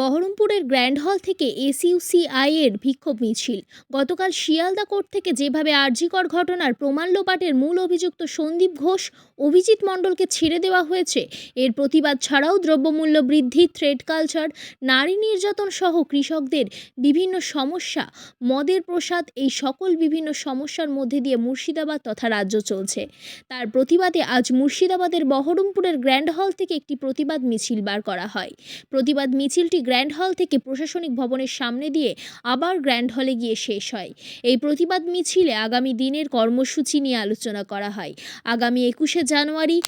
বহরমপুরের গ্র্যান্ড হল থেকে এসইউসিআই এর বিক্ষোভ মিছিল। গতকাল শিয়ালদা কোর্ট থেকে যেভাবে আরজিকর ঘটনার প্রমাণ লোপাটের মূল অভিযুক্ত সন্দীপ ঘোষ, অভিজিৎ মণ্ডলকে ছেড়ে দেওয়া হয়েছে, এর প্রতিবাদ ছাড়াও দ্রব্যমূল্য বৃদ্ধি থ্রেড কালচার নারী নির্যাতন সহ কৃষকদের বিভিন্ন সমস্যা, মদের প্রসাদ, এই সকল বিভিন্ন সমস্যার মধ্যে দিয়ে মুর্শিদাবাদ তথা রাজ্য চলছে। তার প্রতিবাদে আজ মুর্শিদাবাদের বহরমপুরের গ্র্যান্ড হল থেকে একটি প্রতিবাদ মিছিল বার করা হয়। প্রতিবাদ মিছিলটি গ্র্যান্ড হল থেকে প্রশাসনিক ভবনের সামনে দিয়ে আবার গ্র্যান্ড হলে গিয়ে শেষ হয়। এই প্রতিবাদ মিছিলে আগামী দিনের কর্মসূচি নিয়ে আলোচনা করা হয়। আগামী একুশে জানুয়ারি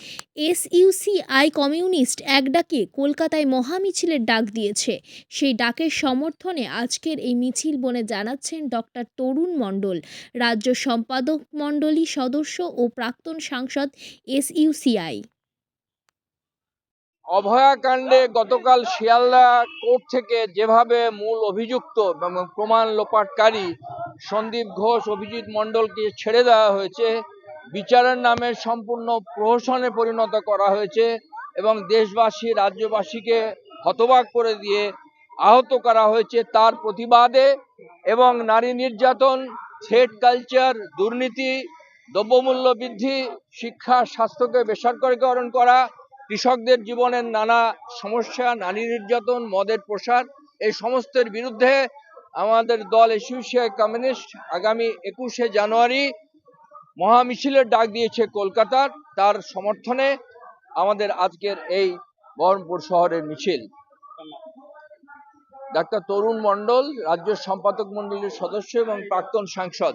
এস এসইউসিআই কমিউনিস্ট এক ডাকে কলকাতায় মহামিছিলের ডাক দিয়েছে। সেই ডাকের সমর্থনে আজকের এই মিছিল বনে জানাচ্ছেন ডক্টর তরুণ মণ্ডল। রাজ্য সম্পাদক মণ্ডলী সদস্য ও প্রাক্তন সাংসদ এস এসইউসিআই। অভয়াকাণ্ডে গতকাল শিয়ালদা কোর্ট থেকে যেভাবে মূল অভিযুক্ত প্রমাণ লোপাটকারী সন্দীপ ঘোষ, অভিজিৎ মণ্ডলকে ছেড়ে দেওয়া হয়েছে, বিচারের নামে সম্পূর্ণ প্রহসনে পরিণত করা হয়েছে এবং দেশবাসী, রাজ্যবাসীকে হতবাক করে দিয়ে আহত করা হয়েছে তার প্রতিবাদে এবং নারী নির্যাতন থ্রেড কালচার, দুর্নীতি, দ্রব্যমূল্য বৃদ্ধি, শিক্ষা, স্বাস্থ্যকে বেসরকারীকরণ করা কৃষকদের জীবনের নানা সমস্যা, নারী নির্যাতন, মদের প্রসার, এই সমস্তের বিরুদ্ধে আমাদের দল এসিউসিআই কমিউনিস্ট আগামী একুশে জানুয়ারি মহামিছিলের ডাক দিয়েছে কলকাতার। তার সমর্থনে আমাদের আজকের এই বহরমপুর শহরের মিছিল। ডাক্তার তরুণ মণ্ডল, রাজ্য সম্পাদক মণ্ডলীর সদস্য এবং প্রাক্তন সাংসদ